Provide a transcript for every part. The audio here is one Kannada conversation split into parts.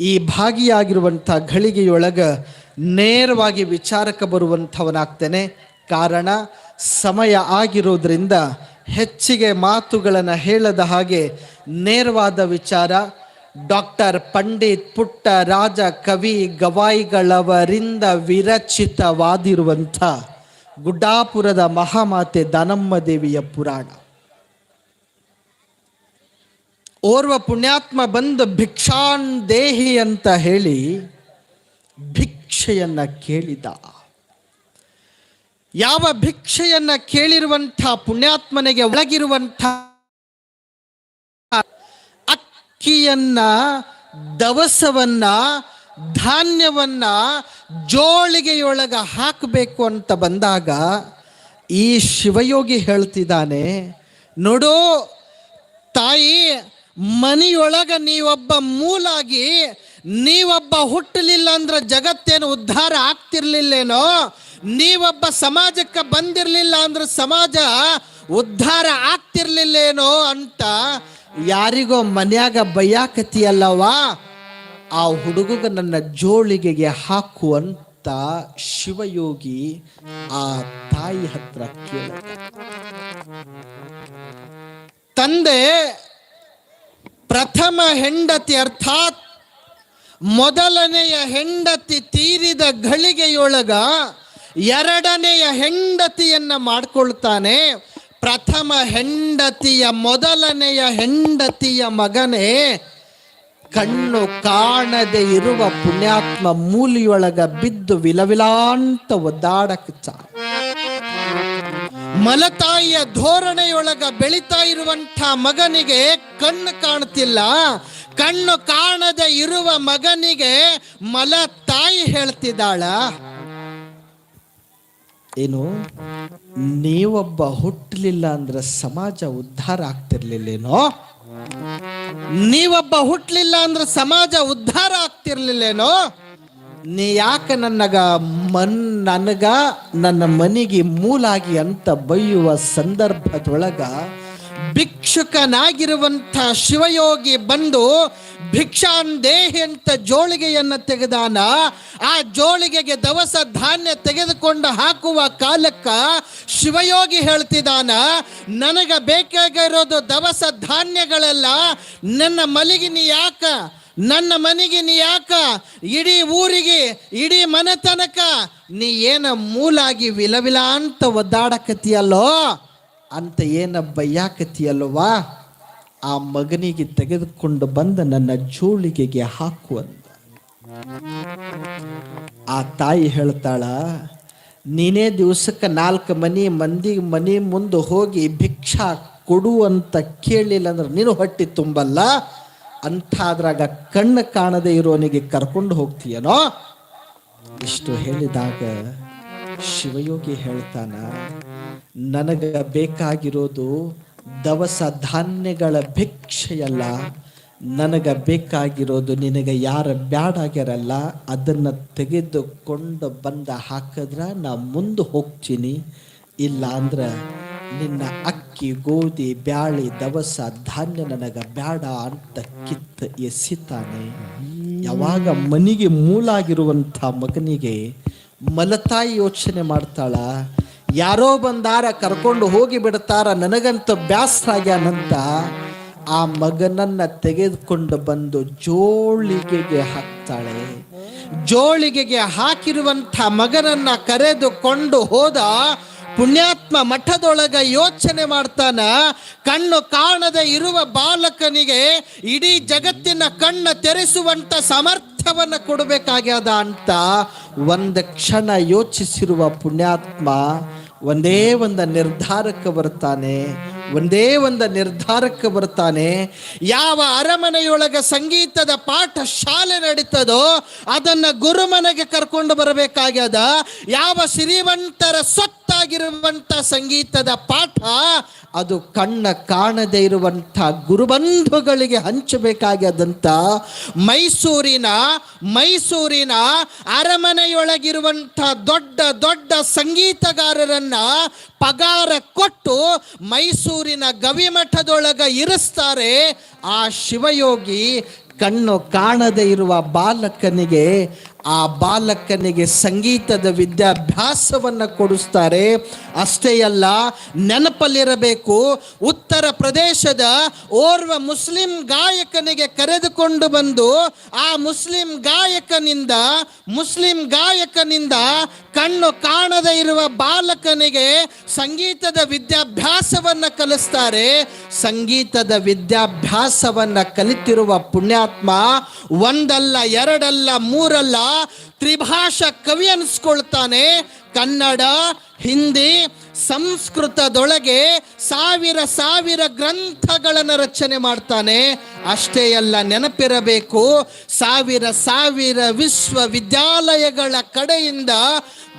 ಈ ಭಾಗಿಯಾಗಿರುವಂಥ ಘಳಿಗೆಯೊಳಗೆ ನೇರವಾಗಿ ವಿಚಾರಕ್ಕೆ ಬರುವಂಥವನಾಗ್ತೇನೆ. ಕಾರಣ, ಸಮಯ ಆಗಿರೋದ್ರಿಂದ ಹೆಚ್ಚಿಗೆ ಮಾತುಗಳನ್ನು ಹೇಳದ ಹಾಗೆ ನೇರವಾದ ವಿಚಾರ. ಡಾಕ್ಟರ್, ಪಂಡಿತ್, ಪುಟ್ಟ, ರಾಜ, ಕವಿ, ಗವಾಯಿಗಳವರಿಂದ ವಿರಚಿತವಾದಿರುವಂಥ ಗುಡ್ಡಾಪುರದ ಮಹಾಮಾತೆ ದಾನಮ್ಮ ದೇವಿಯ ಪುರಾಣ. ಓರ್ವ ಪುಣ್ಯಾತ್ಮ ಬಂದು ಭಿಕ್ಷಾನ್ ದೇಹಿ ಅಂತ ಹೇಳಿ ಭಿಕ್ಷೆಯನ್ನ ಕೇಳಿದ. ಯಾವ ಭಿಕ್ಷೆಯನ್ನ ಕೇಳಿರುವಂಥ ಪುಣ್ಯಾತ್ಮನಿಗೆ ಒಳಗಿರುವಂಥ ಅಕ್ಕಿಯನ್ನ, ದವಸವನ್ನ, ಧಾನ್ಯವನ್ನ ಜೋಳಿಗೆಯೊಳಗ ಹಾಕಬೇಕು ಅಂತ ಬಂದಾಗ ಈ ಶಿವಯೋಗಿ ಹೇಳ್ತಿದ್ದಾನೆ, ನೋಡೋ ತಾಯಿ ಮನೆಯೊಳಗ ನೀವೊಬ್ಬ ಮೂಲಾಗಿ, ನೀವೊಬ್ಬ ಹುಟ್ಟಲಿಲ್ಲ ಅಂದ್ರೆ ಜಗತ್ತೇನು ಉದ್ಧಾರ ಆಗ್ತಿರ್ಲಿಲ್ಲೇನೋ, ನೀವೊಬ್ಬ ಸಮಾಜಕ್ಕೆ ಬಂದಿರಲಿಲ್ಲ ಅಂದ್ರೆ ಸಮಾಜ ಉದ್ಧಾರ ಆಗ್ತಿರ್ಲಿಲ್ಲೇನೋ ಅಂತ ಯಾರಿಗೋ ಮನ್ಯಾಗ ಬಯ್ಯಾಕತಿಯಲ್ಲವಾ ಆ ಹುಡುಗಗ ನನ್ನ ಜೋಳಿಗೆಗೆ ಹಾಕುವಂತ ಶಿವಯೋಗಿ ಆ ತಾಯಿ ಹತ್ರ ಕೇಳ ತಂದೆ ಪ್ರಥಮ ಹೆಂಡತಿ ಅರ್ಥಾತ್ ಮೊದಲನೆಯ ಹೆಂಡತಿ ತೀರಿದ ಘಳಿಗೆಯೊಳಗ ಎರಡನೆಯ ಹೆಂಡತಿಯನ್ನ ಮಾಡ್ಕೊಳ್ತಾನೆ. ಪ್ರಥಮ ಹೆಂಡತಿಯ ಮೊದಲನೆಯ ಹೆಂಡತಿಯ ಮಗನೇ ಕಣ್ಣು ಕಾಣದೆ ಇರುವ ಪುಣ್ಯಾತ್ಮ ಮೂಲಿಯೊಳಗ ಬಿದ್ದು ವಿಲವಿಲಾಂತ ಒದ್ದಾಡಕ ಮಲತಾಯಿಯ ಧೋರಣೆಯೊಳಗ ಬೆಳಿತಾ ಇರುವಂಥ ಮಗನಿಗೆ ಕಣ್ಣು ಕಾಣ್ತಿಲ್ಲ. ಕಣ್ಣು ಕಾಣದೆ ಇರುವ ಮಗನಿಗೆ ಮಲ ತಾಯಿ ಹೇಳ್ತಿದ್ದಾಳ. ಏನು? ನೀವೊಬ್ಬ ಹುಟ್ಟಲಿಲ್ಲ ಅಂದ್ರೆ ಸಮಾಜ ಉದ್ಧಾರ ಆಗ್ತಿರ್ಲಿಲ್ಲೇನೋ? ನೀವೊಬ್ಬ ಹುಟ್ಟಲಿಲ್ಲ ಅಂದ್ರೆ ಸಮಾಜ ಉದ್ಧಾರ ಆಗ್ತಿರ್ಲಿಲ್ಲೇನೋ? ನೀ ಯಾಕೆ ನನ್ನಗ ಮನ್, ನನಗ ನನ್ನ ಮನೆಗೆ ಮೂಲಾಗಿ ಅಂತ ಬೈಯುವ ಸಂದರ್ಭದೊಳಗ ಭಿಕ್ಷುಕನಾಗಿರುವಂಥ ಶಿವಯೋಗಿ ಬಂದು ಭಿಕ್ಷಾನ್ ದೇಹಿ ಅಂತ ಜೋಳಿಗೆಯನ್ನು ತೆಗೆದಾನ, ಆ ಜೋಳಿಗೆಗೆ ದವಸ ಧಾನ್ಯ ತೆಗೆದುಕೊಂಡು ಹಾಕುವ ಕಾಲಕ್ಕ ಶಿವಯೋಗಿ ಹೇಳ್ತಿದ್ದಾನ ನನಗ ಬೇಕಾಗಿರೋದು ದವಸ ಧಾನ್ಯಗಳೆಲ್ಲ ನನ್ನ ಮಲಗಿನಿ ಯಾಕ ನನ್ನ ಮನೆಗೆ ನೀ ಯಾಕ? ಇಡೀ ಊರಿಗೆ, ಇಡೀ ಮನೆತನಕ ನೀ ಏನ ಮೂಲಾಗಿ ವಿಲವಿಲ ಅಂತ ಒದ್ದಾಡಕತಿಯಲ್ಲೋ ಅಂತ ಏನ ಬಯ್ಯಾಕತಿಯಲ್ವಾ ಆ ಮಗನಿಗೆ ತೆಗೆದುಕೊಂಡು ಬಂದ ನನ್ನ ಜೋಳಿಗೆಗೆ ಹಾಕುವಂತ ಆ ತಾಯಿ ಹೇಳ್ತಾಳ, ನೀನೇ ದಿವಸಕ್ಕೆ ನಾಲ್ಕು ಮನಿ ಮಂದಿ ಮನೆ ಮುಂದೆ ಹೋಗಿ ಭಿಕ್ಷಾ ಕೊಡು ಅಂತ ಕೇಳಲಿಲ್ಲ ಅಂದ್ರೆ ನೀನು ಹೊಟ್ಟೆ ತುಂಬಲ್ಲ? ಅಂಥದ್ರಾಗ ಕಣ್ಣು ಕಾಣದೇ ಇರೋನಿಗೆ ಕರ್ಕೊಂಡು ಹೋಗ್ತೀಯನೋ? ಇಷ್ಟು ಹೇಳಿದಾಗ ಶಿವಯೋಗಿ ಹೇಳ್ತಾನ, ನನಗ ಬೇಕಾಗಿರೋದು ದವಸ ಧಾನ್ಯಗಳ ಭಿಕ್ಷೆಯಲ್ಲ, ನನಗ ಬೇಕಾಗಿರೋದು ನಿನಗೆ ಯಾರ ಬ್ಯಾಡಾಗ್ಯಾರಲ್ಲ, ಅದನ್ನ ತೆಗೆದುಕೊಂಡು ಬಂದ ಹಾಕಿದ್ರ ನಾ ಮುಂದೆ ಹೋಗ್ತೀನಿ ಇಲ್ಲ ಅಂದ್ರ ನಿನ್ನ ಅಕ್ಕಿ ಗೋಧಿ ಬ್ಯಾಳಿ ದವಸ ಧಾನ್ಯ ನನಗ ಬ್ಯಾಡ ಅಂತ ಕಿತ್ತ ಎಸಿತಾನೆ. ಯಾವಾಗ ಮನಿಗೆ ಮೂಲಾಗಿರುವಂಥ ಮಗನಿಗೆ ಮಲತಾಯಿ ಯೋಚನೆ ಮಾಡ್ತಾಳ, ಯಾರೋ ಬಂದಾರ ಕರ್ಕೊಂಡು ಹೋಗಿ ಬಿಡ್ತಾರ, ನನಗಂತ ಬ್ಯಾಸರ ಆಗ್ಯಾನಂತ. ಆ ಮಗನನ್ನ ತೆಗೆದುಕೊಂಡು ಬಂದು ಜೋಳಿಗೆಗೆ ಹಾಕ್ತಾಳೆ. ಜೋಳಿಗೆಗೆ ಹಾಕಿರುವಂಥ ಮಗನನ್ನ ಕರೆದುಕೊಂಡು ಹೋದ ಪುಣ್ಯಾತ್ಮ ಮಠದೊಳಗ ಯೋಚನೆ ಮಾಡ್ತಾನ, ಕಣ್ಣು ಕಾಣದೆ ಇರುವ ಬಾಲಕನಿಗೆ ಇಡೀ ಜಗತ್ತಿನ ಕಣ್ಣ ತೆರೆಸುವಂತ ಸಮರ್ಥವನ್ನ ಕೊಡಬೇಕಾಗ್ಯದ ಅಂತ ಒಂದ ಕ್ಷಣ ಯೋಚಿಸಿರುವ ಪುಣ್ಯಾತ್ಮ ಒಂದೇ ಒಂದು ನಿರ್ಧಾರಕ್ಕೆ ಬರ್ತಾನೆ, ಒಂದೇ ಒಂದು ನಿರ್ಧಾರಕ್ಕೆ ಬರ್ತಾನೆ. ಯಾವ ಅರಮನೆಯೊಳಗೆ ಸಂಗೀತದ ಪಾಠ ಶಾಲೆ ನಡೀತದೋ ಅದನ್ನ ಗುರುಮನೆಗೆ ಕರ್ಕೊಂಡು ಬರಬೇಕಾಗ್ಯದ, ಯಾವ ಶ್ರೀಮಂತರ ಸೊತ್ತಾಗಿರುವಂತ ಸಂಗೀತದ ಪಾಠ, ಅದು ಕಣ್ಣ ಕಾಣದೇ ಇರುವಂಥ ಗುರುಬಂಧುಗಳಿಗೆ ಹಂಚಬೇಕಾಗ್ಯದಂತ ಮೈಸೂರಿನ ಮೈಸೂರಿನ ಅರಮನೆಯೊಳಗಿರುವಂಥ ದೊಡ್ಡ ದೊಡ್ಡ ಸಂಗೀತಗಾರರನ್ನ ಪಗಾರ ಕೊಟ್ಟು ಮೈಸೂರಿನ ಗವಿಮಠದೊಳಗ ಇರಿಸ್ತಾರೆ. ಆ ಶಿವಯೋಗಿ ಕಣ್ಣು ಕಾಣದೇ ಇರುವ ಬಾಲಕನಿಗೆ ಆ ಬಾಲಕನಿಗೆ ಸಂಗೀತದ ವಿದ್ಯಾಭ್ಯಾಸವನ್ನು ಕೊಡಿಸ್ತಾರೆ. ಅಷ್ಟೇ ಅಲ್ಲ, ನೆನಪಲ್ಲಿರಬೇಕು, ಉತ್ತರ ಪ್ರದೇಶದ ಓರ್ವ ಮುಸ್ಲಿಂ ಗಾಯಕನಿಗೆ ಕರೆದುಕೊಂಡು ಬಂದು, ಆ ಮುಸ್ಲಿಂ ಗಾಯಕನಿಂದ ಮುಸ್ಲಿಂ ಗಾಯಕನಿಂದ ಕಣ್ಣು ಕಾಣದೇ ಇರುವ ಬಾಲಕನಿಗೆ ಸಂಗೀತದ ವಿದ್ಯಾಭ್ಯಾಸವನ್ನು ಕಲಿಸ್ತಾರೆ. ಸಂಗೀತದ ವಿದ್ಯಾಭ್ಯಾಸವನ್ನು ಕಲಿತಿರುವ ಪುಣ್ಯಾತ್ಮ ಒಂದಲ್ಲ, ಎರಡಲ್ಲ, ಮೂರಲ್ಲ ತ್ರಿಭಾಷಾ ಕವಿ ಅನಿಸ್ಕೊಳ್ತಾನೆ. ಕನ್ನಡ, ಹಿಂದಿ, ಸಂಸ್ಕೃತದೊಳಗೆ ಸಾವಿರ ಸಾವಿರ ಗ್ರಂಥಗಳನ್ನು ರಚನೆ ಮಾಡ್ತಾನೆ. ಅಷ್ಟೇ ಅಲ್ಲ, ನೆನಪಿರಬೇಕು, ಸಾವಿರ ಸಾವಿರ ವಿಶ್ವವಿದ್ಯಾಲಯಗಳ ಕಡೆಯಿಂದ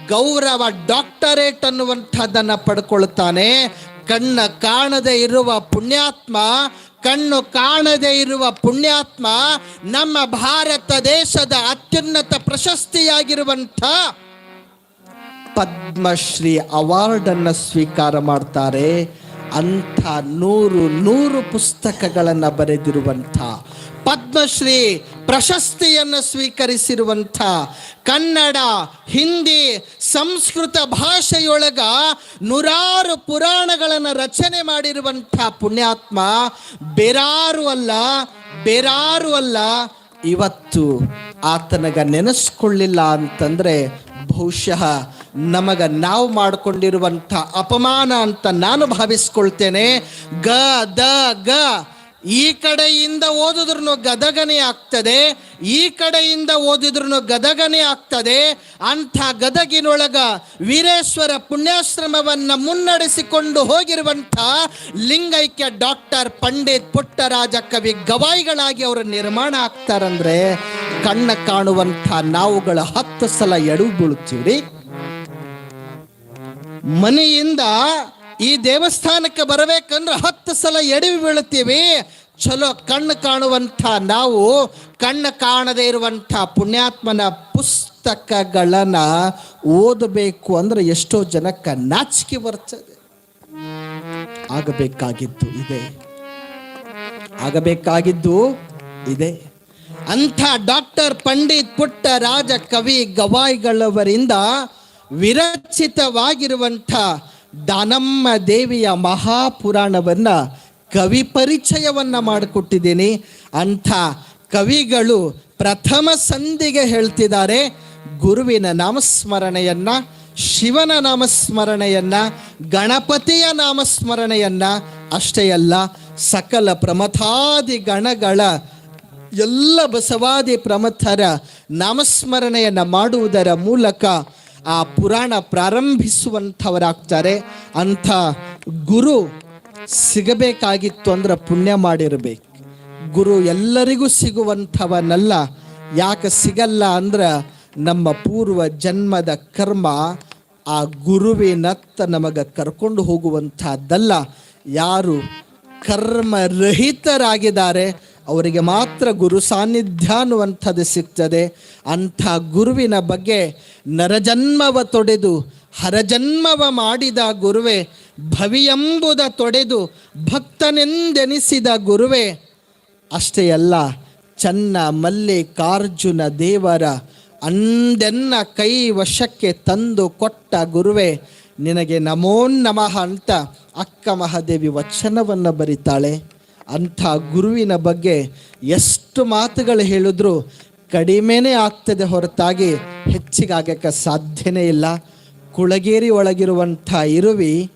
ಗೌರವ ಡಾಕ್ಟರೇಟ್ ಅನ್ನುವಂಥದ್ದನ್ನು ಪಡ್ಕೊಳ್ತಾನೆ. ಕಣ್ಣ ಕಾಣದೇ ಇರುವ ಪುಣ್ಯಾತ್ಮ ಕಣ್ಣು ಕಾಣದೇ ಇರುವ ಪುಣ್ಯಾತ್ಮ ನಮ್ಮ ಭಾರತ ದೇಶದ ಅತ್ಯುನ್ನತ ಪ್ರಶಸ್ತಿಯಾಗಿರುವಂಥ ಪದ್ಮಶ್ರೀ ಅವಾರ್ಡನ್ನು ಸ್ವೀಕಾರ ಮಾಡ್ತಾರೆ. ಅಂಥ ನೂರು ನೂರು ಪುಸ್ತಕಗಳನ್ನು ಬರೆದಿರುವಂಥ ಪದ್ಮಶ್ರೀ ಪ್ರಶಸ್ತಿಯನ್ನು ಸ್ವೀಕರಿಸಿರುವಂಥ ಕನ್ನಡ, ಹಿಂದಿ, ಸಂಸ್ಕೃತ ಭಾಷೆಯೊಳಗ ನೂರಾರು ಪುರಾಣಗಳನ್ನು ರಚನೆ ಮಾಡಿರುವಂಥ ಪುಣ್ಯಾತ್ಮ ಬೇರಾರು ಅಲ್ಲ ಬೇರಾರು ಅಲ್ಲ, ಇವತ್ತು ಆತನಗ ನೆನೆಸ್ಕೊಳ್ಳಿಲ್ಲ ಅಂತಂದ್ರೆ ಬಹುಶಃ ನಮಗ ನಾವು ಮಾಡಿಕೊಂಡಿರುವಂಥ ಅಪಮಾನ ಅಂತ ನಾನು ಭಾವಿಸ್ಕೊಳ್ತೇನೆ. ಗ, ದ, ಗ. ಈ ಕಡೆಯಿಂದ ಓದಿದ್ರು ಗದಗನೆ ಆಗ್ತದೆ, ಈ ಕಡೆಯಿಂದ ಓದಿದ್ರು ಗದಗನೆ ಆಗ್ತದೆ, ಅಂಥ ಗದಗಿನೊಳಗ ವೀರೇಶ್ವರ ಪುಣ್ಯಾಶ್ರಮವನ್ನು ಮುನ್ನಡೆಸಿಕೊಂಡು ಹೋಗಿರುವಂಥ ಲಿಂಗೈಕ್ಯ ಡಾಕ್ಟರ್ ಪಂಡಿತ್ ಪುಟ್ಟರಾಜ ಕವಿ ಗವಾಯಿಗಳಾಗಿ ಅವರು ನಿರ್ಮಾಣ ಆಗ್ತಾರಂದ್ರೆ ಕಣ್ಣ ಕಾಣುವಂಥ ನಾವುಗಳ ಹತ್ತು ಸಲ ಎಡವು ಬೀಳುತ್ತೀವ್ರಿ ಮನೆಯಿಂದ ಈ ದೇವಸ್ಥಾನಕ್ಕೆ ಬರಬೇಕಂದ್ರೆ ಹತ್ತು ಸಲ ಎಡವಿ ಬೀಳುತ್ತೀವಿ. ಚಲೋ ಕಣ್ಣು ಕಾಣುವಂಥ ನಾವು, ಕಣ್ಣು ಕಾಣದೇ ಇರುವಂಥ ಪುಣ್ಯಾತ್ಮನ ಪುಸ್ತಕಗಳನ್ನ ಓದಬೇಕು ಅಂದ್ರೆ ಎಷ್ಟೋ ಜನಕ್ಕೆ ನಾಚಿಕೆ ಬರ್ತದೆ. ಆಗಬೇಕಾಗಿದ್ದು ಇದೆ. ಆಗಬೇಕಾಗಿದ್ದು ಇದೆ. ಅಂಥ ಡಾಕ್ಟರ್ ಪಂಡಿತ್ ಪುಟ್ಟ ರಾಜ ಕವಿ ಗವಾಯಿಗಳವರಿಂದ ವಿರಚಿತವಾಗಿರುವಂಥ ದಾನಮ್ಮ ದೇವಿಯ ಮಹಾಪುರಾಣವನ್ನ ಕವಿ ಪರಿಚಯವನ್ನ ಮಾಡಿಕೊಟ್ಟಿದ್ದೀನಿ. ಅಂಥ ಕವಿಗಳು ಪ್ರಥಮ ಸಂಧಿಗೆ ಹೇಳ್ತಿದ್ದಾರೆ. ಗುರುವಿನ ನಾಮಸ್ಮರಣೆಯನ್ನ, ಶಿವನ ನಾಮಸ್ಮರಣೆಯನ್ನ, ಗಣಪತಿಯ ನಾಮಸ್ಮರಣೆಯನ್ನ ಅಷ್ಟೇ ಅಲ್ಲ, ಸಕಲ ಪ್ರಮಥಾದಿ ಗಣಗಳ ಎಲ್ಲ ಬಸವಾದಿ ಪ್ರಮಥರ ನಾಮಸ್ಮರಣೆಯನ್ನು ಮಾಡುವುದರ ಮೂಲಕ ಆ ಪುರಾಣ ಪ್ರಾರಂಭಿಸುವಂಥವರಾಗ್ತಾರೆ. ಅಂಥ ಗುರು ಸಿಗಬೇಕಾಗಿತ್ತು ಅಂದ್ರೆ ಪುಣ್ಯ ಮಾಡಿರಬೇಕು. ಗುರು ಎಲ್ಲರಿಗೂ ಸಿಗುವಂಥವನಲ್ಲ. ಯಾಕೆ ಸಿಗಲ್ಲ ಅಂದ್ರೆ ನಮ್ಮ ಪೂರ್ವ ಜನ್ಮದ ಕರ್ಮ ಆ ಗುರುವಿನತ್ತ ನಮಗೆ ಕರ್ಕೊಂಡು ಹೋಗುವಂಥದ್ದಲ್ಲ. ಯಾರು ಕರ್ಮರಹಿತರಾಗಿದ್ದಾರೆ ಅವರಿಗೆ ಮಾತ್ರ ಗುರು ಸಾನ್ನಿಧ್ಯ ಅನ್ನುವಂಥದ್ದು ಸಿಗ್ತದೆ. ಅಂಥ ಗುರುವಿನ ಬಗ್ಗೆ ನರಜನ್ಮವ ತೊಡೆದು, ಹರಜನ್ಮವ ಮಾಡಿದ ಗುರುವೆ, ಭವಿಯಂಬುದ ತೊಡೆದು ಭಕ್ತನೆಂದೆನಿಸಿದ ಗುರುವೆ, ಅಷ್ಟೇ ಅಲ್ಲ, ಚನ್ನ ಮಲ್ಲಿಕಾರ್ಜುನ ದೇವರ ಅಂದೆನ್ನ ಕೈ ವಶಕ್ಕೆ ತಂದು ಕೊಟ್ಟ ಗುರುವೆ, ನಿನಗೆ ನಮೋ ನಮಃ ಅಂತ ಅಕ್ಕ ಮಹಾದೇವಿ ವಚನವನ್ನು ಬರಿತಾಳೆ. ಅಂಥ ಗುರುವಿನ ಬಗ್ಗೆ ಎಷ್ಟು ಮಾತುಗಳು ಹೇಳಿದ್ರು ಕಡಿಮೆನೇ ಆಗ್ತದೆ ಹೊರತಾಗಿ ಹೆಚ್ಚಿಗಾಗಕ್ಕೆ ಸಾಧ್ಯನೇ ಇಲ್ಲ. ಕುಳಗೇರಿ ಒಳಗಿರುವಂಥ ಇರುವಿ,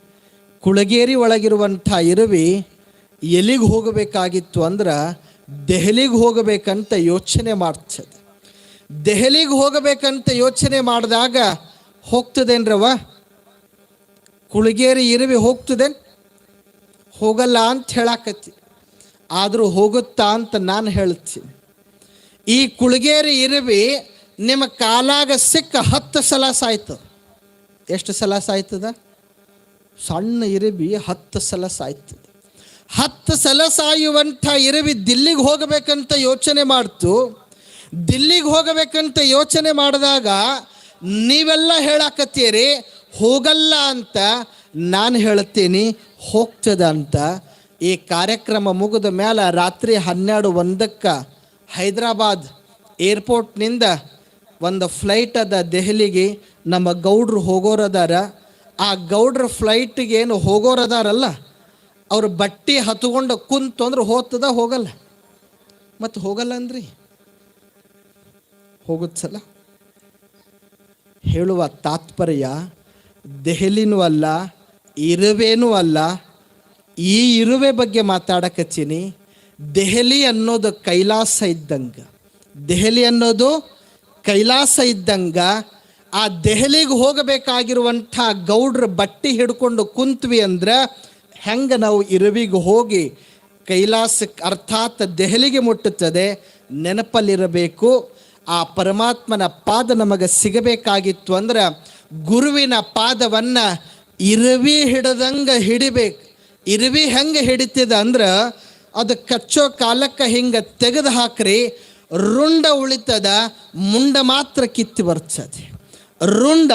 ಕುಳಗೇರಿ ಒಳಗಿರುವಂಥ ಇರುವಿ ಎಲ್ಲಿಗೆ ಹೋಗಬೇಕಾಗಿತ್ತು ಅಂದ್ರೆ ದೆಹಲಿಗೆ ಹೋಗಬೇಕಂತ ಯೋಚನೆ ಮಾಡ್ತದೆ. ದೆಹಲಿಗೆ ಹೋಗಬೇಕಂತ ಯೋಚನೆ ಮಾಡಿದಾಗ ಹೋಗ್ತದೇನ್ರವ ಕುಳಗೇರಿ ಇರುವಿ ಹೋಗ್ತದೆ? ಹೋಗಲ್ಲ ಅಂತ ಹೇಳಾಕತ್ತಿ. ಆದರೂ ಹೋಗುತ್ತಾ ಅಂತ ನಾನು ಹೇಳ್ತೀನಿ. ಈ ಕುಳಗೇರಿ ಇರುವಿ, ನಿಮ್ಮ ಕಾಲಾಗ ಸಿಕ್ಕ ಹತ್ತು ಸಲ ಸಾಯ್ತದ ಎಷ್ಟು ಸಲ ಸಾಯ್ತದ? ಸಣ್ಣ ಇರುವಿ, ಹತ್ತು ಸಲ ಸಾಯ್ತದ. ಹತ್ತು ಸಲ ಸಾಯುವಂಥ ಇರುವಿ ದಿಲ್ಲಿಗೆ ಹೋಗಬೇಕಂತ ಯೋಚನೆ ಮಾಡ್ತು. ದಿಲ್ಲಿಗೆ ಹೋಗಬೇಕಂತ ಯೋಚನೆ ಮಾಡಿದಾಗ ನೀವೆಲ್ಲ ಹೇಳಾಕತ್ತೀರಿ, ಹೋಗಲ್ಲ ಅಂತ ನಾನು ಹೇಳ್ತೀನಿ, ಹೋಗ್ತದ ಅಂತ ಈ ಕಾರ್ಯಕ್ರಮ ಮುಗಿದ ಮೇಲೆ ರಾತ್ರಿ ಹನ್ನೆರಡು ಒಂದಕ್ಕೆ ಹೈದರಾಬಾದ್ ಏರ್ಪೋರ್ಟ್ನಿಂದ ಒಂದು ಫ್ಲೈಟ್ ಅದ ದೆಹಲಿಗೆ. ನಮ್ಮ ಗೌಡ್ರು ಹೋಗೋರದಾರ ಆ ಗೌಡ್ರ ಫ್ಲೈಟಿಗೆ ಏನು ಹೋಗೋರದಾರಲ್ಲ ಅವ್ರ ಬಟ್ಟೆ ಹತ್ಕೊಂಡು ಕುಂತು ಅಂದ್ರೆ ಹೋಗ್ತದ ಹೋಗಲ್ಲ. ಮತ್ತು ಹೋಗಲ್ಲ ಅಂದ್ರಿ? ಹೋಗುತ್ತಲ್ಲ? ಹೇಳುವ ತಾತ್ಪರ್ಯ ದೆಹಲಿನೂ ಅಲ್ಲ, ಇರುವೇನೂ ಅಲ್ಲ ಈ ಇರುವೆ ಬಗ್ಗೆ ಮಾತಾಡಕತ್ತೀನಿ ದೆಹಲಿ ಅನ್ನೋದು ಕೈಲಾಸ ಇದ್ದಂಗ. ದೆಹಲಿ ಅನ್ನೋದು ಕೈಲಾಸ ಇದ್ದಂಗ. ಆ ದೆಹಲಿಗೆ ಹೋಗಬೇಕಾಗಿರುವಂಥ ಗೌಡ್ರ ಬಟ್ಟೆ ಹಿಡ್ಕೊಂಡು ಕುಂತ್ವಿ ಅಂದ್ರೆ ಹೆಂಗೆ ನಾವು ಇರುವಿಗೆ ಹೋಗಿ ಕೈಲಾಸಕ್ಕೆ ಅರ್ಥಾತ್ ದೆಹಲಿಗೆ ಮುಟ್ಟುತ್ತದೆ, ನೆನಪಲ್ಲಿರಬೇಕು. ಆ ಪರಮಾತ್ಮನ ಪಾದ ನಮಗೆ ಸಿಗಬೇಕಾಗಿತ್ತು ಅಂದ್ರೆ ಗುರುವಿನ ಪಾದವನ್ನ ಇರುವಿ ಹಿಡದಂಗ ಹಿಡಿಬೇಕು. ಇರುವಿ ಹೆಂಗೆ ಹಿಡಿತದ ಅಂದ್ರೆ ಅದು ಕಚ್ಚೋ ಕಾಲಕ್ಕೆ ಹಿಂಗೆ ತೆಗೆದು ಹಾಕ್ರಿ, ರುಂಡ ಉಳಿತದ, ಮುಂಡ ಮಾತ್ರ ಕಿತ್ತಿ ಬರ್ತದೆ. ರುಂಡ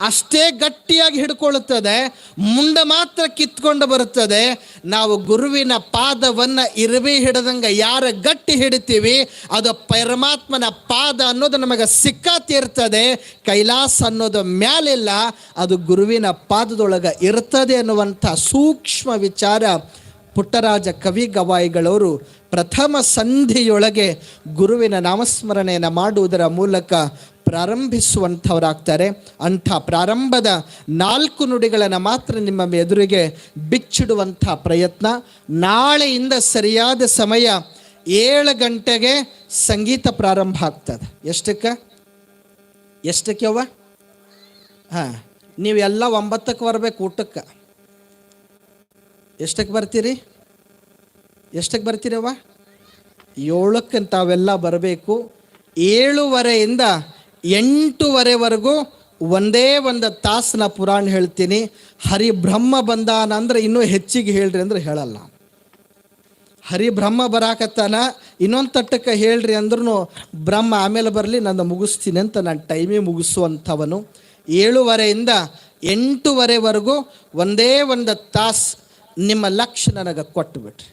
ಅಷ್ಟೇ ಗಟ್ಟಿಯಾಗಿ ಹಿಡ್ಕೊಳ್ಳುತ್ತದೆ, ಮುಂಡ ಮಾತ್ರ ಕಿತ್ಕೊಂಡು ಬರುತ್ತದೆ. ನಾವು ಗುರುವಿನ ಪಾದವನ್ನು ಇರುವಿ ಹಿಡದಂಗ ಯಾರ ಗಟ್ಟಿ ಹಿಡಿತೀವಿ, ಅದು ಪರಮಾತ್ಮನ ಪಾದ ಅನ್ನೋದು ನಮಗೆ ಸಿಕ್ಕಾತಿರ್ತದೆ ಕೈಲಾಸ ಅನ್ನೋದು ಮ್ಯಾಲಿಲ್ಲ, ಅದು ಗುರುವಿನ ಪಾದದೊಳಗೆ ಇರ್ತದೆ ಅನ್ನುವಂಥ ಸೂಕ್ಷ್ಮ ವಿಚಾರ ಪುಟ್ಟರಾಜ ಕವಿ ಗವಾಯಿಗಳವರು ಪ್ರಥಮ ಸಂಧಿಯೊಳಗೆ ಗುರುವಿನ ನಾಮಸ್ಮರಣೆಯನ್ನು ಮಾಡುವುದರ ಮೂಲಕ ಪ್ರಾರಂಭಿಸುವಂಥವರಾಗ್ತಾರೆ. ಅಂಥ ಪ್ರಾರಂಭದ ನಾಲ್ಕು ನುಡಿಗಳನ್ನು ಮಾತ್ರ ನಿಮ್ಮ ಎದುರಿಗೆ ಬಿಚ್ಚಿಡುವಂಥ ಪ್ರಯತ್ನ. ನಾಳೆಯಿಂದ ಸರಿಯಾದ ಸಮಯ ಏಳು ಗಂಟೆಗೆ ಸಂಗೀತ ಪ್ರಾರಂಭ ಆಗ್ತದೆ. ಎಷ್ಟಕ್ಕೆ? ಎಷ್ಟಕ್ಕೆ ಅವ್ವ? ಹಾಂ ನೀವೆಲ್ಲ ಒಂಬತ್ತಕ್ಕೆ ಬರಬೇಕು ಊಟಕ್ಕೆ. ಎಷ್ಟಕ್ಕೆ ಬರ್ತೀರಿ? ಎಷ್ಟಕ್ಕೆ ಬರ್ತೀರಿ ಅವ್ವ? ಏಳಕ್ಕೆ ತಾವೆಲ್ಲ ಬರಬೇಕು. ಏಳುವರೆಯಿಂದ ಎಂಟುವರೆವರೆಗೂ ಒಂದೇ ಒಂದು ತಾಸನ ಪುರಾಣ ಹೇಳ್ತೀನಿ. ಹರಿಬ್ರಹ್ಮ ಬಂದಾನ ಅಂದ್ರೆ ಇನ್ನೂ ಹೆಚ್ಚಿಗೆ ಹೇಳ್ರಿ ಅಂದ್ರೆ ಹೇಳಲ್ಲ. ಹರಿಬ್ರಹ್ಮ ಬರಾಕತ್ತಾನ, ಇನ್ನೊಂದು ತಟ್ಟಕ್ಕೆ ಹೇಳ್ರಿ ಅಂದ್ರೂ ಬ್ರಹ್ಮ ಆಮೇಲೆ ಬರಲಿ ನಾನು ಮುಗಿಸ್ತೀನಿ ಅಂತ ನಾನು ಟೈಮೇ ಮುಗಿಸುವಂಥವನು. ಏಳುವರೆಯಿಂದ ಎಂಟೂವರೆವರೆಗೂ ಒಂದೇ ಒಂದು ತಾಸು ನಿಮ್ಮ ಲಕ್ಷ ನನಗೆ ಕೊಟ್ಟು ಬಿಟ್ರಿ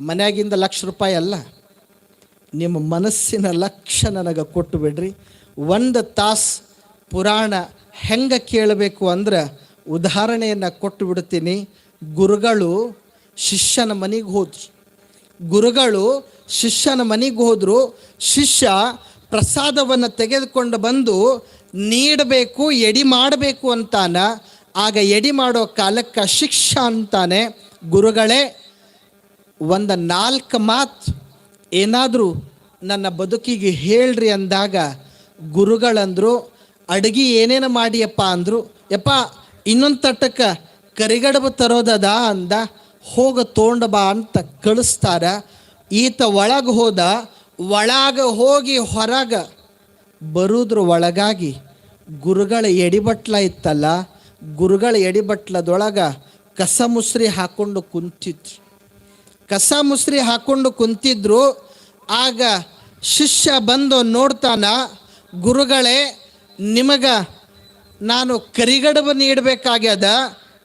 ಮನೆಯಾಗಿಂದ ಲಕ್ಷ ರೂಪಾಯಿ ಅಲ್ಲ, ನಿಮ್ಮ ಮನಸ್ಸಿನ ಲಕ್ಷ ನನಗೆ ಕೊಟ್ಟು ಬಿಡ್ರಿ ಒಂದು ತಾಸು ಪುರಾಣ ಹೆಂಗೆ ಕೇಳಬೇಕು ಅಂದ್ರೆ ಉದಾಹರಣೆಯನ್ನು ಕೊಟ್ಟು ಬಿಡ್ತೀನಿ. ಗುರುಗಳು ಶಿಷ್ಯನ ಮನೆಗೆ ಹೋದ್ರು. ಗುರುಗಳು ಶಿಷ್ಯನ ಮನೆಗೆ ಹೋದ್ರು, ಶಿಷ್ಯ ಪ್ರಸಾದವನ್ನು ತೆಗೆದುಕೊಂಡು ಬಂದು ನೀಡಬೇಕು, ಎಡಿ ಮಾಡಬೇಕು ಅಂತಾನ. ಆಗ ಎಡಿ ಮಾಡೋ ಕಾಲಕ್ಕೆ ಶಿಕ್ಷ ಅಂತಾನೆ. ಗುರುಗಳೇ, ಒಂದು ನಾಲ್ಕು ಮಾತು ಏನಾದರೂ ನನ್ನ ಬದುಕಿಗೆ ಹೇಳ್ರಿ ಅಂದಾಗ ಗುರುಗಳಂದ್ರು, ಅಡುಗೆ ಏನೇನು ಮಾಡಿಯಪ್ಪ ಅಂದರು, ಯಪ್ಪ, ಇನ್ನೊಂದು ತಟ್ಟಕ್ಕೆ ಕರಿಗಡಬು ತರೋದದ ಅಂದ, ಹೋಗ ತೋಂಡ ಬಾ ಅಂತ ಕಳಿಸ್ತಾರ. ಈತ ಒಳಗೆ ಹೋದ, ಒಳಗ ಹೋಗಿ ಹೊರಗೆ ಬರುದ್ರ ಒಳಗಾಗಿ ಗುರುಗಳ ಎಡಿಬಟ್ಲ ಇತ್ತಲ್ಲ, ಗುರುಗಳ ಎಡಿಬಟ್ಲದೊಳಗೆ ಕಸ ಮುಸ್ರಿ ಹಾಕೊಂಡು ಕುಂತಿದ್ರು. ಕಸ ಮುಸ್ರಿ ಹಾಕೊಂಡು ಕುಂತಿದ್ರು, ಆಗ ಶಿಷ್ಯ ಬಂದು ನೋಡ್ತಾನ ಗುರುಗಳೇ, ನಿಮಗ ನಾನು ಕರಿಗಡಬ ನೀಡಬೇಕಾಗ್ಯದ,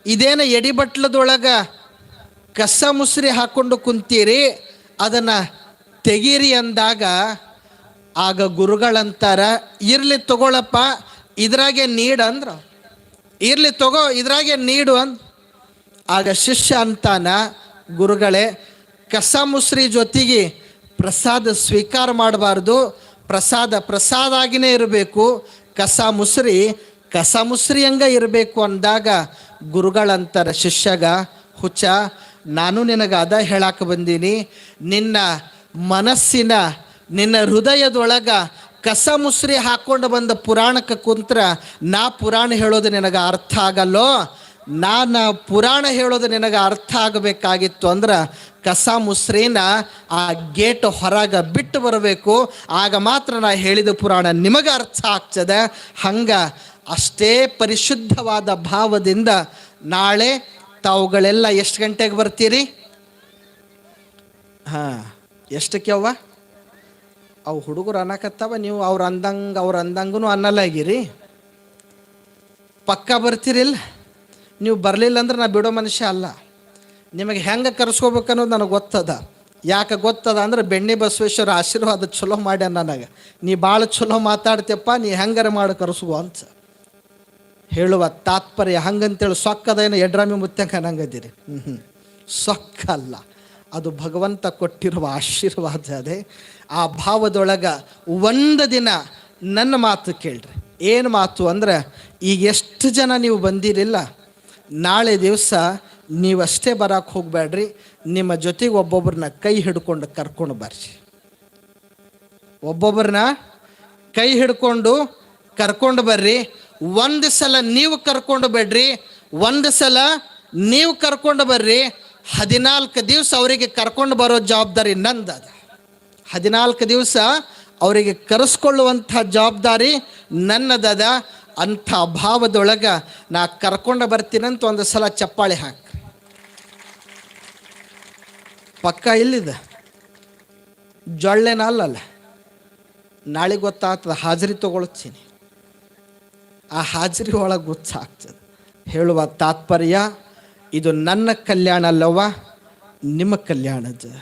ಇದೇನ ಎಡಿಬಟ್ಲದೊಳಗ ಕಸ ಮುಸ್ರಿ ಹಾಕೊಂಡು ಕುಂತೀರಿ, ಅದನ್ನು ತೆಗೀರಿ ಅಂದಾಗ, ಆಗ ಗುರುಗಳಂತಾರ, ಇರ್ಲಿ ತಗೊಳಪ್ಪ, ಇದ್ರಾಗೆ ನೀಡು ಅಂದ್ರ. ಇರ್ಲಿ ತಗೋ, ಇದ್ರಾಗೆ ನೀಡು ಅಂದ್. ಆಗ ಶಿಷ್ಯ ಅಂತಾನ, ಗುರುಗಳೇ, ಕಸ ಮುಸ್ರಿ ಜೊತೆಗೆ ಪ್ರಸಾದ ಸ್ವೀಕಾರ ಮಾಡಬಾರ್ದು ಪ್ರಸಾದ ಪ್ರಸಾದ ಆಗಿನೇ ಇರಬೇಕು. ಕಸ ಮುಸ್ರಿ ಕಸ ಮುಸ್ರಿ ಹಂಗ ಇರಬೇಕು ಅಂದಾಗ ಗುರುಗಳಂತಾರೆ ಶಿಷ್ಯಗ, ಹುಚ್ಚ, ನಾನು ನಿನಗೆ ಅದ ಹೇಳಕ್ಕೆ ಬಂದೀನಿ. ನಿನ್ನ ಮನಸ್ಸಿನ, ನಿನ್ನ ಹೃದಯದೊಳಗ ಕಸ ಮುಸ್ರಿ ಹಾಕೊಂಡು ಬಂದ ಪುರಾಣಕ್ಕೆ ಕುಂತ್ರ ನಾ ಪುರಾಣ ಹೇಳೋದು ನಿನಗೆ ಅರ್ಥ ಆಗಲ್ಲೋ? ನಾನು ಪುರಾಣ ಹೇಳೋದು ನಿನಗೆ ಅರ್ಥ ಆಗಬೇಕಾಗಿತ್ತು ಅಂದ್ರೆ ಕಸ ಮುಸ್ರೇನ ಆ ಗೇಟ್ ಹೊರಗೆ ಬಿಟ್ಟು ಬರಬೇಕು. ಆಗ ಮಾತ್ರ ನಾ ಹೇಳಿದ ಪುರಾಣ ನಿಮಗೆ ಅರ್ಥ ಆಗ್ತದೆ. ಹಂಗೆ ಅಷ್ಟೇ ಪರಿಶುದ್ಧವಾದ ಭಾವದಿಂದ ನಾಳೆ ತಾವುಗಳೆಲ್ಲ ಎಷ್ಟು ಗಂಟೆಗೆ ಬರ್ತೀರಿ? ಹಾಂ, ಎಷ್ಟಕ್ಕೆ ಅವ್ವ? ಅವು ಹುಡುಗರು ಅನ್ನಕತ್ತವ ನೀವು, ಅವ್ರು ಅಂದಂಗೆ, ಅವ್ರು ಅಂದಂಗೂ ಅನ್ನಲಾಗಿರಿ. ಪಕ್ಕ ಬರ್ತೀರಿಲ್ಲ? ನೀವು ಬರಲಿಲ್ಲ ಅಂದ್ರೆ ನಾ ಬಿಡೋ ಮನುಷ್ಯ ಅಲ್ಲ. ನಿಮಗೆ ಹೆಂಗೆ ಕರೆಸ್ಕೋಬೇಕು ಅನ್ನೋದು ನನಗೆ ಗೊತ್ತದ. ಯಾಕೆ ಗೊತ್ತದ ಅಂದ್ರೆ ಬೆಣ್ಣೆ ಬಸವೇಶ್ವರ ಆಶೀರ್ವಾದ ಚಲೋ ಮಾಡ್ಯ ನನಗೆ. ನೀ ಭಾಳ ಚಲೋ ಮಾತಾಡ್ತೀಯಪ್ಪ, ನೀ ಹೆಂಗಾರ ಮಾಡಿ ಕರೆಸುವ ಅಂತ. ಹೇಳುವ ತಾತ್ಪರ್ಯ ಹಂಗಂತೇಳಿ ಸೊಕ್ಕದೇನು ಎಡ್ರಾಮಿ ಮುತ್ಯಂಕ ನಂಗದಿರಿ ಹ್ಞೂ ಹ್ಞೂ ಸೊಕ್ಕ ಅಲ್ಲ ಅದು ಭಗವಂತ ಕೊಟ್ಟಿರುವ ಆಶೀರ್ವಾದ ಅದೇ. ಆ ಭಾವದೊಳಗೆ ಒಂದು ದಿನ ನನ್ನ ಮಾತು ಕೇಳ್ರಿ. ಏನು ಮಾತು ಅಂದ್ರೆ ಈಗ ಎಷ್ಟು ಜನ ನೀವು ಬಂದಿರಿಲ್ಲ ನಾಳೆ ದಿವಸ ನೀವಷ್ಟೇ ಬರಕ್ಕೆ ಹೋಗಬೇಡ್ರಿ. ನಿಮ್ಮ ಜೊತೆಗೆ ಒಬ್ಬೊಬ್ಬರನ್ನ ಕೈ ಹಿಡ್ಕೊಂಡು ಕರ್ಕೊಂಡು ಬರ್ರಿ. ಒಬ್ಬೊಬ್ಬರನ್ನ ಕೈ ಹಿಡ್ಕೊಂಡು ಕರ್ಕೊಂಡು ಬರ್ರಿ. ಒಂದು ಸಲ ನೀವು ಕರ್ಕೊಂಡು ಬೇಡ್ರಿ. ಒಂದು ಸಲ ನೀವು ಕರ್ಕೊಂಡು ಬರ್ರಿ. ಹದಿನಾಲ್ಕು ದಿವಸ ಅವರಿಗೆ ಕರ್ಕೊಂಡು ಬರೋ ಜವಾಬ್ದಾರಿ ನಂದದ. ಹದಿನಾಲ್ಕು ದಿವಸ ಅವರಿಗೆ ಕರೆಸ್ಕೊಳ್ಳುವಂಥ ಜವಾಬ್ದಾರಿ ನನ್ನದದ. ಅಂಥ ಭಾವದೊಳಗೆ ನಾ ಕರ್ಕೊಂಡು ಬರ್ತೀನಂತ ಒಂದು ಸಲ ಚಪ್ಪಾಳೆ ಹಾಕಿ. ಪಕ್ಕ ಇಲ್ಲಿದೆ ಜೊಳ್ಳೆನ ಅಲ್ಲಲ್ಲ. ನಾಳೆ ಗೊತ್ತಾಗ್ತದೆ, ಹಾಜರಿ ತಗೊಳ್ತೀನಿ. ಆ ಹಾಜರಿ ಒಳಗೆ ಗೊತ್ತಾಗ್ತದೆ ಹೇಳುವ ತಾತ್ಪರ್ಯ, ಇದು ನನ್ನ ಕಲ್ಯಾಣ ಅಲ್ಲವ ನಿಮ್ಮ ಕಲ್ಯಾಣದ.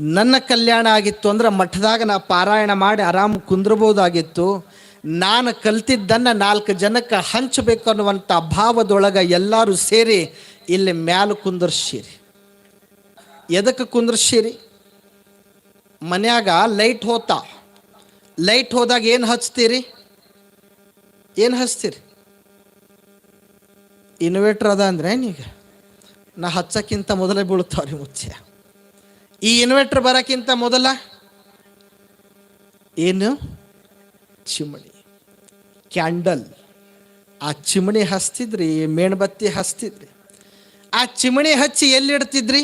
ನನ್ನ ಕಲ್ಯಾಣ ಆಗಿತ್ತು ಅಂದ್ರೆ ಮಠದಾಗ ನಾ ಪಾರಾಯಣ ಮಾಡಿ ಆರಾಮ್ ಕುಂದ್ರಬೋದಾಗಿತ್ತು. ನಾನು ಕಲ್ತಿದ್ದನ್ನು ನಾಲ್ಕು ಜನಕ್ಕೆ ಹಂಚಬೇಕು ಅನ್ನುವಂಥ ಭಾವದೊಳಗೆ ಎಲ್ಲರೂ ಸೇರಿ ಇಲ್ಲಿ ಮ್ಯಾಲ ಕುಂದರ್ಸಿರಿ ಎದಕ್ಕೆ ಕುಂದರ್ಸಿರಿ ಮನ್ಯಾಗ ಲೈಟ್ ಹೋತ. ಲೈಟ್ ಹೋದಾಗ ಏನು ಹಚ್ತೀರಿ? ಏನು ಹಚ್ತೀರಿ? ಇನ್ವೇಟ್ರ್ ಅದ ಅಂದ್ರೆ ಈಗ? ನಾ ಹಚ್ಚಕ್ಕಿಂತ ಮೊದಲೇ ಬೀಳುತ್ತವ್ರಿ ಮುಚ್ಚೆ. ಈ ಇನ್ವೆಟ್ರ್ ಬರೋಕ್ಕಿಂತ ಮೊದಲ? ಏನು? ಚಿಮಣಿ. ಕ್ಯಾಂಡಲ್. ಆ ಚಿಮಣಿ ಹಚ್ತಿದ್ರಿ, ಮೇಣಬತ್ತಿ ಹಚ್ತಿದ್ರಿ. ಆ ಚಿಮಣಿ ಹಚ್ಚಿ ಎಲ್ಲಿಡ್ತಿದ್ರಿ?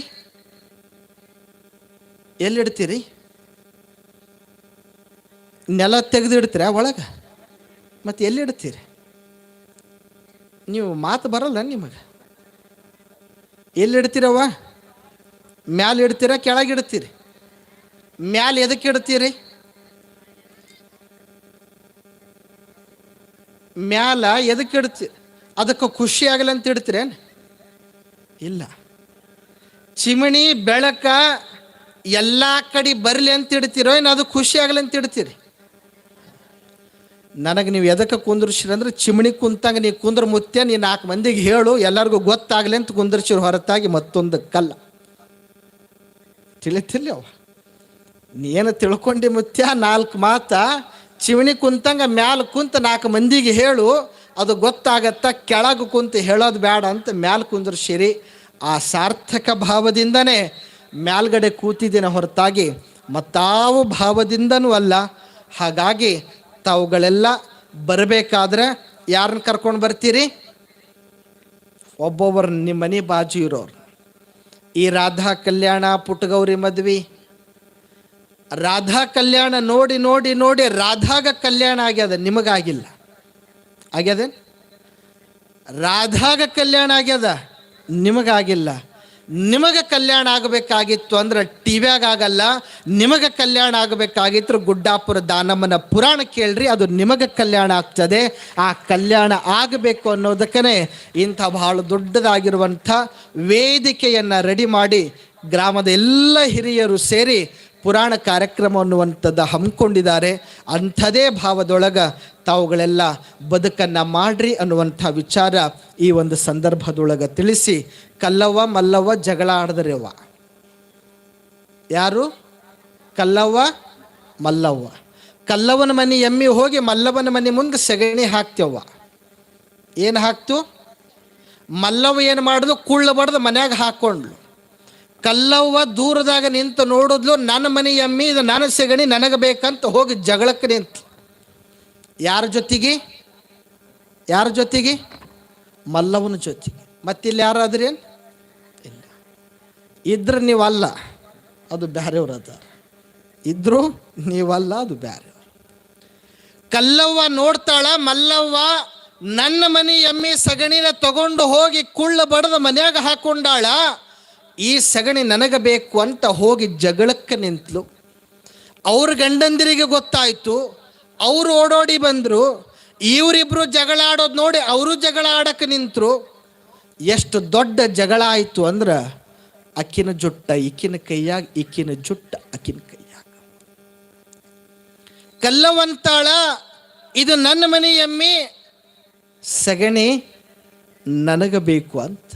ಎಲ್ಲಿಡ್ತೀರಿ? ನೆಲ ತೆಗೆದು ಇಡ್ತೀರಾ ಒಳಗೆ? ಮತ್ತೆ ಎಲ್ಲಿಡ್ತೀರಿ? ನೀವು ಮಾತು ಬರಲ್ಲ ನಿಮಗೆ. ಎಲ್ಲಿಡ್ತೀರವ್ವ? ಮ್ಯಾಲೆ ಇಡ್ತೀರಾ ಕೆಳಗೆ ಇಡ್ತೀರಿ ಮ್ಯಾಲೆ ಎದಕ್ಕೆ ಇಡ್ತೀರಿ ಮ್ಯಾಲ ಎದಕ್ಕೆ ಇಡ್ತಿ? ಅದಕ್ಕೆ ಖುಷಿ ಆಗಲಿ ಅಂತ ಇಡ್ತೀರೇನು? ಇಲ್ಲ. ಚಿಮಣಿ, ಬೆಳಕ ಎಲ್ಲ ಕಡೆ ಬರಲಿ ಅಂತ ಇಡ್ತೀರೋ ಏನು ಅದು ಖುಷಿ ಆಗಲಿ ಅಂತ ಇಡ್ತೀರಿ? ನನಗೆ ನೀವು ಎದಕ್ಕೆ ಕುಂದ್ರಿಸಿರಿ ಅಂದ್ರೆ ಚಿಮಣಿ ಕುಂತಂಗೆ ನೀ ಕುಂದ್ರ ಮುತ್ತೆ ನೀ ನಾಲ್ಕು ಮಂದಿಗೆ ಹೇಳು, ಎಲ್ಲರಿಗೂ ಗೊತ್ತಾಗಲಿ ಅಂತ ಕುಂದ್ರಿಸಿರು ಹೊರತಾಗಿ ಮತ್ತೊಂದು ಕಲ್ಲ. ತಿಳಿತಿಲ್ಲ ಅವ ನೀನು ತಿಳ್ಕೊಂಡಿ ಮುತ್ಯ ನಾಲ್ಕು ಮಾತ ಚಿಮಣಿ ಕುಂತಂಗ ಮ್ಯಾಲ ಕುಂತ ನಾಲ್ಕು ಮಂದಿಗೆ ಹೇಳು, ಅದು ಗೊತ್ತಾಗತ್ತ ಕೆಳಗೆ ಕುಂತು ಹೇಳೋದು ಬೇಡ ಅಂತ ಮ್ಯಾಲ ಕುಂದ್ರಿಸಿರಿ ಆ ಸಾರ್ಥಕ ಭಾವದಿಂದನೇ ಮ್ಯಾಲ್ಗಡೆ ಕೂತಿದ್ದೀನ ಹೊರತಾಗಿ. ಮತ್ತಾವು ಭಾವದಿಂದನೂ ಅಲ್ಲ. ಹಾಗಾಗಿ ತಾವುಗಳೆಲ್ಲ ಬರಬೇಕಾದ್ರೆ ಯಾರನ್ನ ಕರ್ಕೊಂಡು ಬರ್ತೀರಿ? ಒಬ್ಬೊಬ್ಬರು ನಿಮ್ಮ ಮನೆ ಬಾಜು ಇರೋರು. ಈ ರಾಧಾ ಕಲ್ಯಾಣ ಪುಟ್ಟಗೌರಿ ಮದ್ವಿ. ರಾಧಾ ಕಲ್ಯಾಣ ನೋಡಿ ನೋಡಿ ನೋಡಿ ರಾಧಾಗ ಕಲ್ಯಾಣ ಆಗ್ಯದ, ನಿಮಗಾಗಿಲ್ಲ. ಆಗ್ಯದ? ರಾಧಾಗ ಕಲ್ಯಾಣ ಆಗ್ಯದ, ನಿಮಗಾಗಿಲ್ಲ. ನಿಮಗೆ ಕಲ್ಯಾಣ ಆಗಬೇಕಾಗಿತ್ತು ಅಂದ್ರೆ ಟಿವ್ಯಾಗ ಆಗಲ್ಲ, ನಿಮಗೆ ಕಲ್ಯಾಣ ಆಗಬೇಕಾಗಿತ್ತು ಗುಡ್ಡಾಪುರ ದಾನಮ್ಮನ ಪುರಾಣ ಕೇಳ್ರಿ, ಅದು ನಿಮಗೆ ಕಲ್ಯಾಣ ಆಗ್ತದೆ. ಆ ಕಲ್ಯಾಣ ಆಗಬೇಕು ಅನ್ನೋದಕ್ಕೇ ಇಂಥ ಬಹಳ ದೊಡ್ಡದಾಗಿರುವಂಥ ವೇದಿಕೆಯನ್ನು ರೆಡಿ ಮಾಡಿ ಗ್ರಾಮದ ಎಲ್ಲ ಹಿರಿಯರು ಸೇರಿ ಪುರಾಣ ಕಾರ್ಯಕ್ರಮ ಅನ್ನುವಂಥದ್ದು ಹಮ್ಮಿಕೊಂಡಿದ್ದಾರೆ, ಅಂಥದೇ ಭಾವದೊಳಗ ತಾವುಗಳೆಲ್ಲ ಬದುಕನ್ನು ಮಾಡ್ರಿ ಅನ್ನುವಂಥ ವಿಚಾರ ಈ ಒಂದು ಸಂದರ್ಭದೊಳಗೆ ತಿಳಿಸಿ, ಕಲ್ಲವ್ವ ಮಲ್ಲವ್ವ ಜಗಳ ಆಡಿದ್ರವ್ವ. ಯಾರು? ಕಲ್ಲವ್ವ ಮಲ್ಲವ್ವ. ಕಲ್ಲವನ ಮನೆ ಎಮ್ಮಿ ಹೋಗಿ ಮಲ್ಲವನ ಮನೆ ಮುಂದೆ ಸೆಗಣಿ ಹಾಕ್ತೇವ್ವ. ಏನು ಹಾಕ್ತು? ಮಲ್ಲವ್ವ ಏನು ಮಾಡಿದ್ಲು ಕುಳ್ಳ ಬಡ್ದು ಮನ್ಯಾಗ ಹಾಕ್ಕೊಂಡ್ಲು ಕಲ್ಲವ್ವ ದೂರದಾಗ ನಿಂತು ನೋಡಿದ್ಲು, ನನ್ನ ಮನೆ ಎಮ್ಮಿ ಇದು ನನ್ನ ಸೆಗಣಿ, ನನಗೆ ಬೇಕಂತ ಹೋಗಿ ಜಗಳಕ್ಕೆ ನಿಂತು ಯಾರ ಜೊತೆಗೆ? ಯಾರ ಜೊತೆಗೆ? ಮಲ್ಲವನ ಜೊತೆಗೆ. ಮತ್ತಿಲ್ಲಿ ಯಾರಾದ್ರೇನು ಇಲ್ಲ. ಇದ್ರೆ ನೀವಲ್ಲ, ಅದು ಬೇರೆಯವ್ರು ಅದಾರ ಇದ್ರು ನೀವಲ್ಲ, ಅದು ಬೇರೆ ಕಲ್ಲವ್ವ ನೋಡ್ತಾಳ, ಮಲ್ಲವ್ವ ನನ್ನ ಮನೆ ಎಮ್ಮೆ ಸಗಣಿನ ತಗೊಂಡು ಹೋಗಿ ಕುಳ್ಳ ಬಡದ ಮನ್ಯಾಗ ಹಾಕೊಂಡಾಳ. ಈ ಸಗಣಿ ನನಗೆ ಬೇಕು ಅಂತ ಹೋಗಿ ಜಗಳಕ್ಕೆ ನಿಂತಲು. ಅವ್ರ ಗಂಡಂದಿರಿಗೆ ಗೊತ್ತಾಯಿತು, ಅವರು ಓಡೋಡಿ ಬಂದರು ಇವರಿಬ್ಬರು ಜಗಳ ಆಡೋದು ನೋಡಿ ಅವರು ಜಗಳ ಆಡಕ್ಕೆ ನಿಂತರು. ಎಷ್ಟು ದೊಡ್ಡ ಜಗಳ ಆಯಿತು ಅಂದ್ರೆ ಅಕ್ಕಿನ ಜುಟ್ಟ ಇಕ್ಕಿನ ಕೈಯಾಗ, ಇಕ್ಕಿನ ಜುಟ್ಟ ಅಕ್ಕಿನ ಕೈಯಾಗ. ಕಲ್ಲವಂತಾಳ, ಇದು ನನ್ನ ಮನೆಯಮ್ಮಿ ಸಗಣಿ ನನಗ ಬೇಕು ಅಂತ.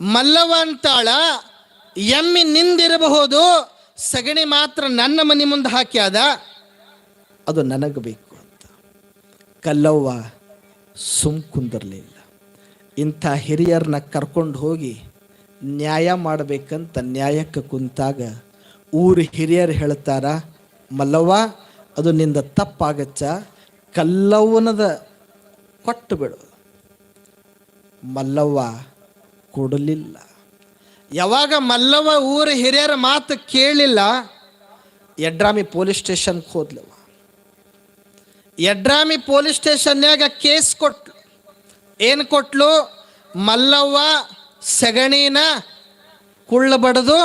ಮಲ್ಲವ ಅಂತಾಳ ಎಮ್ಮಿ ನಿಂದಿರಬಹುದು, ಸಗಣಿ ಮಾತ್ರ ನನ್ನ ಮನೆ ಮುಂದೆ ಹಾಕ್ಯಾದ ಅದು ನನಗೆ ಬೇಕು ಅಂತ. ಕಲ್ಲವ್ವ ಸುಮ್ ಕುಂದಿರಲಿಲ್ಲ ಇಂಥ ಹಿರಿಯರನ್ನ ಕರ್ಕೊಂಡು ಹೋಗಿ ನ್ಯಾಯ ಮಾಡಬೇಕಂತ ನ್ಯಾಯಕ್ಕೆ ಕುಂತಾಗ ಊರು ಹಿರಿಯರು ಹೇಳ್ತಾರ, ಮಲ್ಲವ್ವ, ಅದು ನಿಂದ ತಪ್ಪಾಗಚ್ಚ, ಕಲ್ಲವ್ವನದ ಕೊಟ್ಟು ಬಿಡು. ಮಲ್ಲವ್ವ ಕೊಡಲಿಲ್ಲ. ಯಾವಾಗ ಮಲ್ಲವ ಊರ ಹಿರಿಯರ ಮಾತು ಕೇಳಿಲ್ಲ ಯಡ್ರಾಮಿ ಪೊಲೀಸ್ ಸ್ಟೇಷನ್ಗೆ ಹೋದ್ಲವ ಯಡ್ರಾಮಿ ಪೊಲೀಸ್ ಸ್ಟೇಷನ್ಯಾಗ ಕೇಸ್ ಕೊಟ್ಲು. ಏನು ಕೊಟ್ಲು? ಮಲ್ಲವ್ವ ಸೆಗಣಿನ ಕುಳ್ಳ ಬಡದು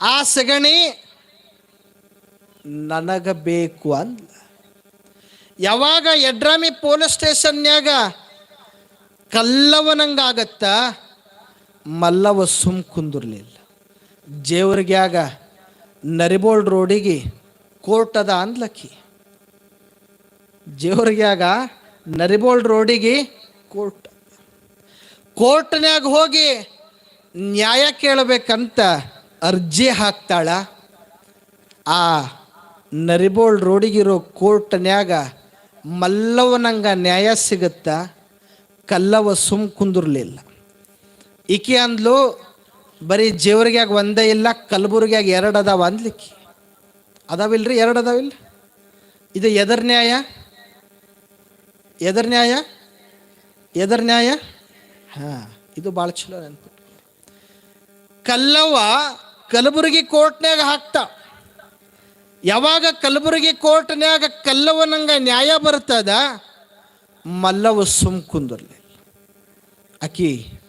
ಆ ಸೆಗಣಿ ನನಗ ಬೇಕು ಅಂದ್ಲ. ಯಾವಾಗ ಯಡ್ರಾಮಿ ಪೊಲೀಸ್ ಸ್ಟೇಷನ್ಯಾಗ ಕಲ್ಲವನಂಗಾಗತ್ತ, ಮಲ್ಲವ ಸುಮ್ ಕುಂದಿರ್ಲಿಲ್ಲ. ಜೇವರ್ಗ್ಯಾಗ ನರಿಬೋಳ್ ರೋಡಿಗೆ ಕೋರ್ಟ್ ಅದ ಅಂದ್ಲಕ್ಕಿ ಜೇವರ್ಗ್ಯಾಗ ನರಿಬೋಳ್ ರೋಡಿಗೆ ಕೋರ್ಟ್ ಕೋರ್ಟ್ನ್ಯಾಗ ಹೋಗಿ ನ್ಯಾಯ ಕೇಳಬೇಕಂತ ಅರ್ಜಿ ಹಾಕ್ತಾಳ. ಆ ನರಿಬೋಳ್ ರೋಡಿಗಿರೋ ಕೋರ್ಟ್ನ್ಯಾಗ ಮಲ್ಲವನಂಗ ನ್ಯಾಯ ಸಿಗುತ್ತ? ಕಲ್ಲವ ಸುಮ್ ಕುಂದಿರ್ಲಿಲ್ಲ. ಈಕೆ ಅಂದ್ಲು, ಬರೀ ಜೇವರ್ಗ್ಯಾಗ ಒಂದೇ ಇಲ್ಲ, ಕಲಬುರ್ಗ್ಯಾಗ ಎರಡು ಅದಾವ ಅಂದ್ಲಿಕ್ಕೆ. ಅದಾವಿಲ್ರಿ ಎರಡು ಅದಾವಿಲ್ಲ? ಇದು ಎದರ್ ನ್ಯಾಯ? ಎದರ್ ನ್ಯಾಯ? ಎದರ್ ನ್ಯಾಯ? ಹಾಂ, ಇದು ಭಾಳ ಚಲೋ ನೆನ್ಪು ಕಲ್ಲವ್ವ ಕಲಬುರಗಿ ಕೋರ್ಟ್ನ್ಯಾಗ ಹಾಕ್ತ. ಯಾವಾಗ ಕಲಬುರಗಿ ಕೋರ್ಟ್ನ್ಯಾಗ ಕಲ್ಲವನಂಗ ನ್ಯಾಯ ಬರ್ತದ ಮಲ್ಲವ ಸುಮ್ ಕುಂದಿರ್ಲಿಲ್ಲ ಆಕಿ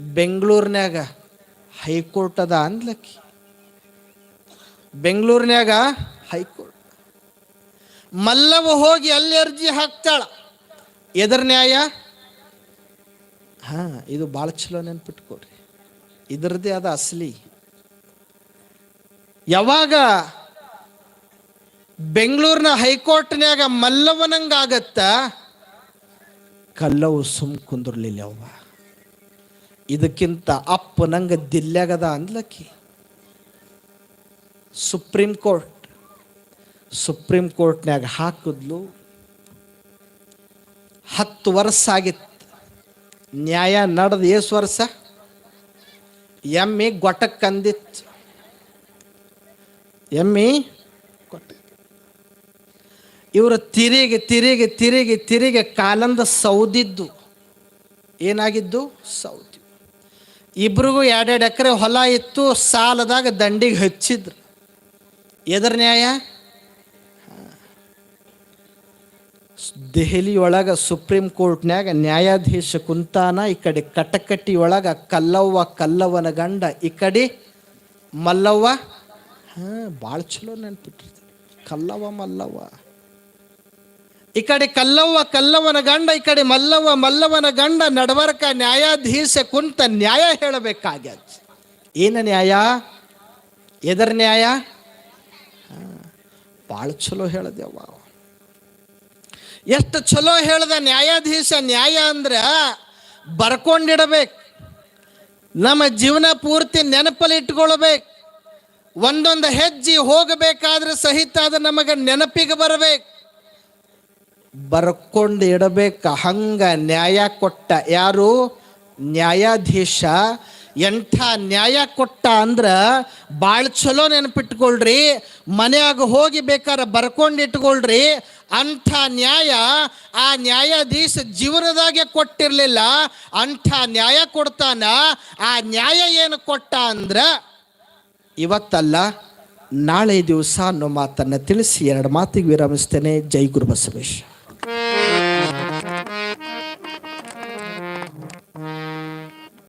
ಬೆಂಗಳೂರಿನಾಗ ಹೈಕೋರ್ಟ್ ಅದ ಅಂದ್ಲಕ್ಕಿ. ಬೆಂಗಳೂರಿನಾಗ ಹೈಕೋರ್ಟ್. ಮಲ್ಲವ ಹೋಗಿ ಅಲ್ಲಿ ಅರ್ಜಿ ಹಾಕ್ತಾಳ. ಎದರ್ ನ್ಯಾಯ? ಹಾ, ಇದು ಭಾಳ ಚಲೋ ನೆನ್ಪಿಟ್ಕೊಡ್ರಿ ಇದರದೇ ಅದ ಅಸಲಿ. ಯಾವಾಗ ಬೆಂಗಳೂರಿನ ಹೈಕೋರ್ಟ್ನ್ಯಾಗ ಮಲ್ಲವನಂಗಾಗತ್ತ ಕಲ್ಲವು ಸುಮ್ ಕುಂದಿರ್ಲಿಲ್ಲ ಅವ್ವ. ಇದಕ್ಕಿಂತ ಅಪ್ಪ ನಂಗೆ ದಿಲ್ಯಾಗದ ಅಂದ್ಲಕ್ಕಿ. ಸುಪ್ರೀಂ ಕೋರ್ಟ್ ಸುಪ್ರೀಂ ಕೋರ್ಟ್ನಾಗ ಹಾಕಿದ್ಲು. ಹತ್ತು ವರ್ಷ ಆಗಿತ್ತು. ನ್ಯಾಯ ನಡೆದು ಏಸು ವರ್ಷ ಎಮ್ಮಿ ಗೊಟಕ್ಕೆ ಕಂದಿತ್ತು ಎಮ್ಮಿ ಇವರು ತಿರುಗಿ ತಿರುಗಿ ತಿರುಗಿ ತಿರುಗಿ ಕಾಲಂದ ಸೌದಿದ್ದು. ಏನಾಗಿದ್ದು? ಸೌದಿ. ಇಬ್ರಿಗೂ ಎರಡೆರಡು ಎಕರೆ ಹೊಲ ಇತ್ತು, ಸಾಲದಾಗ ದಂಡಿಗೆ ಹಚ್ಚಿದ್ರು. ಎದರ ನ್ಯಾಯ? ದೆಹಲಿ ಒಳಗ ಸುಪ್ರೀಂ ಕೋರ್ಟ್ನ್ಯಾಗ ನ್ಯಾಯಾಧೀಶ ಕುಂತಾನ, ಈ ಕಡೆ ಕಟಕಟ್ಟಿ ಒಳಗ ಕಲ್ಲವ್ವ, ಕಲ್ಲವ್ವನ ಗಂಡ, ಈ ಕಡೆ ಮಲ್ಲವ್ವ. ಹಾಂ ಭಾಳ ಚಲೋ ನೆನ್ಪಿಟ್ಟಿರ್ತೀನಿ. ಕಲ್ಲವ್ವ, ಮಲ್ಲವ್ವ. ಈ ಕಡೆ ಕಲ್ಲವ್ವ ಕಲ್ಲವನ ಗಂಡ, ಈ ಕಡೆ ಮಲ್ಲವ್ವ ಮಲ್ಲವನ ಗಂಡ, ನಡವರ್ಕ ನ್ಯಾಯಾಧೀಶ ಕುಂತ ನ್ಯಾಯ ಹೇಳಬೇಕಾಗ್ಯದ. ಏನ ನ್ಯಾಯ? ಎದರ ನ್ಯಾಯ? ಭಾಳ ಚಲೋ ಹೇಳದೆವ್ವ. ಎಷ್ಟು ಚಲೋ ಹೇಳ್ದ ನ್ಯಾಯಾಧೀಶ ನ್ಯಾಯ ಅಂದ್ರೆ ಬರ್ಕೊಂಡಿಡಬೇಕು. ನಮ್ಮ ಜೀವನ ಪೂರ್ತಿ ನೆನಪಲ್ಲಿ ಇಟ್ಕೊಳ್ಬೇಕು. ಒಂದೊಂದು ಹೆಜ್ಜೆ ಹೋಗಬೇಕಾದ್ರೆ ಸಹಿತ ಅದು ನಮಗೆ ನೆನಪಿಗೆ ಬರಬೇಕು. ಬರ್ಕೊಂಡು ಇಡಬೇಕು ಹಂಗ ನ್ಯಾಯ ಕೊಟ್ಟ ಯಾರು? ನ್ಯಾಯಾಧೀಶ. ಎಂಥ ನ್ಯಾಯ ಕೊಟ್ಟ ಅಂದ್ರ ಭಾಳ ಚಲೋ ನೆನಪಿಟ್ಕೊಳ್ರಿ, ಮನೆಯಾಗ ಹೋಗಿ ಬೇಕಾದ್ರೆ ಬರ್ಕೊಂಡು ಇಟ್ಕೊಳ್ರಿ ಅಂಥ ನ್ಯಾಯ ಆ ನ್ಯಾಯಾಧೀಶ ಜೀವನದಾಗೆ ಕೊಟ್ಟಿರಲಿಲ್ಲ, ಅಂಥ ನ್ಯಾಯ ಕೊಡ್ತಾನ, ಆ ನ್ಯಾಯ ಏನು ಕೊಟ್ಟ ಅಂದ್ರ ಇವತ್ತಲ್ಲ, ನಾಳೆ ದಿವಸ ಅನ್ನೋ ಮಾತನ್ನು ತಿಳಿಸಿ ಎರಡು ಮಾತಿಗೆ ವಿರಮಿಸ್ತೇನೆ. ಜೈ ಗುರು ಬಸವೇಶ್ವರ. Música